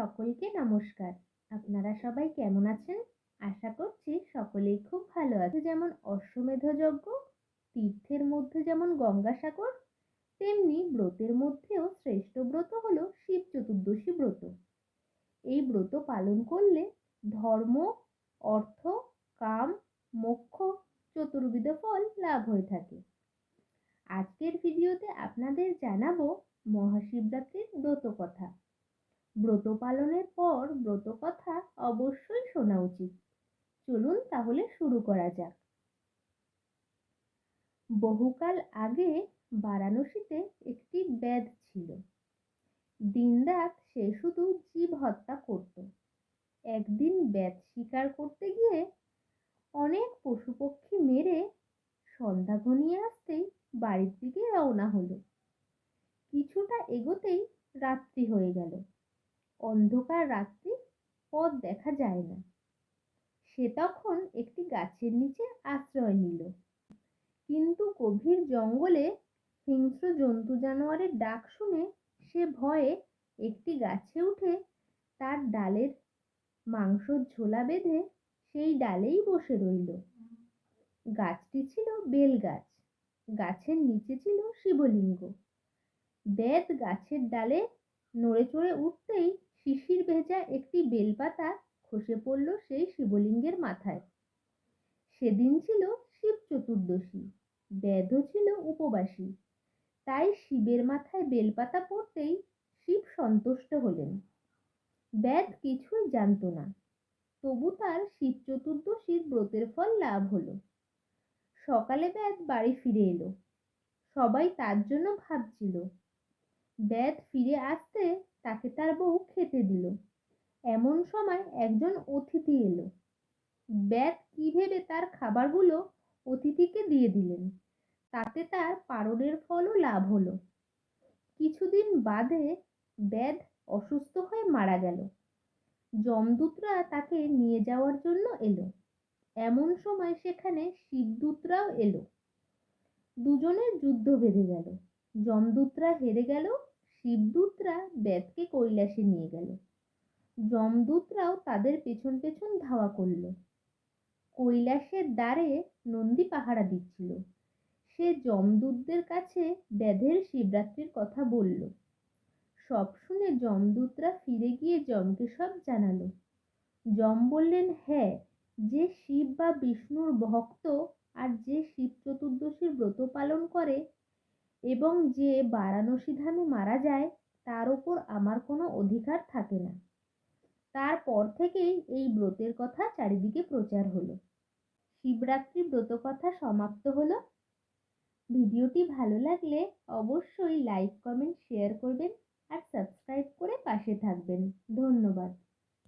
সকলকে নমস্কার। আপনারা সবাই কেমন আছেন? আশা করছি সকলেই খুব ভালো আছে যেমন অশ্বমেধ যজ্ঞ তীর্থের মধ্যে যেমন গঙ্গাসাগর, তেমনি ব্রতের মধ্যেও শ্রেষ্ঠ ব্রত হল শিব চতুর্দশী ব্রত। এই ব্রত পালন করলে ধর্ম, অর্থ, কাম, মোক্ষ, চতুর্বিধ ফল লাভ হয়ে থাকে। আজকের ভিডিওতে আপনাদের জানাব মহাশিবরাত্রির ব্রত কথা। ব্রত পালনের পর ব্রত কথা অবশ্যই শোনা উচিত। চলুন তাহলে শুরু করা যাক। বহুকাল আগে বারাণসীতে একটি ব্যাধ ছিল। দিনরাত সে শুধু জীব হত্যা করত। একদিন ব্যাধ শিকার করতে গিয়ে অনেক পশু পক্ষী মেরে সন্ধ্যা ঘনিয়ে আসতেই বাড়ির দিকে রওনা হলো। কিছুটা এগোতেই রাত্রি হয়ে গেল। অন্ধকার রাত্রি পথ দেখা যায় না। সে তখন একটি গাছের নিচে আশ্রয় নিল। কিন্তু গভীর জঙ্গলে হিংস্র জন্তু জানোয়ারের ডাক শুনে সে ভয়ে একটি গাছে উঠে তার ডালের মাংসর ঝোলা বেঁধে সেই ডালেই বসে রইল। গাছটি ছিল বেল গাছ, গাছের নিচে ছিল শিবলিঙ্গ। বেদ গাছের ডালে নড়ে চড়ে উঠতেই শিশির ভেজা একটি বেলপাতা খসে পড়ল সেই শিবলিঙ্গের মাথায়। সেদিন ছিল শিব চতুর্দশী ব্যাধ ছিল উপবাসী। তাই শিবের মাথায় বেলপাতা পড়তেই শিব সন্তুষ্ট হলেন। ব্যাদ কিছুই জানত না। তবু তার শিব চতুর্দশীর ব্রতের ফল লাভ হলো। সকালে ব্যাধ বাড়ি ফিরে এলো। সবাই তার জন্য ভাবছিল ব্যাধ ফিরে আসতে তাকে তার বউ খেতে দিল। এমন সময় একজন অতিথি এলো। ব্যাদ কি ভেবে তার খাবারগুলো অতিথিকে দিয়ে দিলেন। তাতে তার পারণের ফলও লাভ হলো। কিছুদিন বাদে ব্যাদ অসুস্থ হয়ে মারা গেল। যমদূতরা তাকে নিয়ে যাওয়ার জন্য এলো। এমন সময় সেখানে শিবদূতরাও এলো। দুজনের যুদ্ধ বেঁধে গেল। যমদূতরা হেরে গেল শিবদূতরা বেদকে কৈলাসে নিয়ে গেল। যমদূতরাও তাদের পেছন পেছন ধাওয়া করল। কৈলাসের দ্বারে নন্দী পাহারা দিচ্ছিল। সে যমদূতদের কাছে ব্যাধের শিবরাত্রির কথা বলল। সব শুনে যমদূতরা ফিরে গিয়ে যমকে সব জানালো। যম বললেন হ্যাঁ যে শিব বা বিষ্ণুর ভক্ত আর যে শিব চতুর্দশীর ব্রত পালন করে এবং যে বারাণসী ধামে মারা যায়, তার ওপর আমার কোনো অধিকার থাকে না। তারপর থেকেই এই ব্রতের কথা চারিদিকে প্রচার হলো। শিবরাত্রি ব্রত কথা সমাপ্ত হলো। ভিডিওটি ভালো লাগলে অবশ্যই লাইক, কমেন্ট, শেয়ার করবেন।